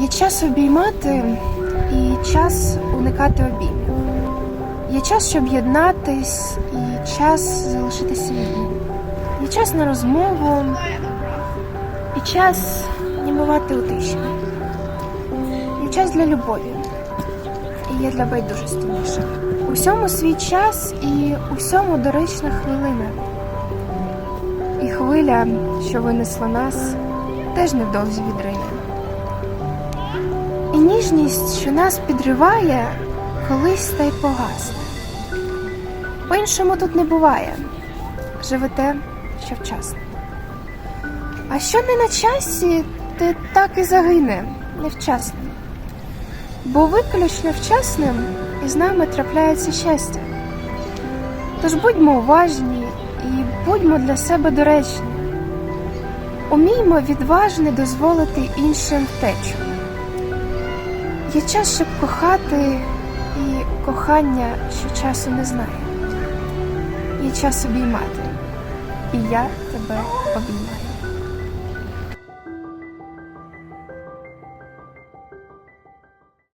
Є час обіймати і час уникати обіймів. Є час, щоб єднатись, і час залишитися вільним. Є час на розмову, і час німувати у тиші. Є час для любові, і є для байдужості ніша. Усьому свій час і усьому доречна хвилина. І хвиля, що винесла нас, теж невдовзі відрине. Ніжність, що нас підриває, колись та й погасне. По-іншому тут не буває. Живете, що вчасно. А що не на часі, те так і загине невчасно. Бо виключно вчасним із нами трапляється щастя. Тож будьмо уважні і будьмо для себе доречні. Уміймо відважне дозволити іншим втечу. Є час, щоб кохати, і кохання, що часу не знає. Є час обіймати, і я тебе обіймаю.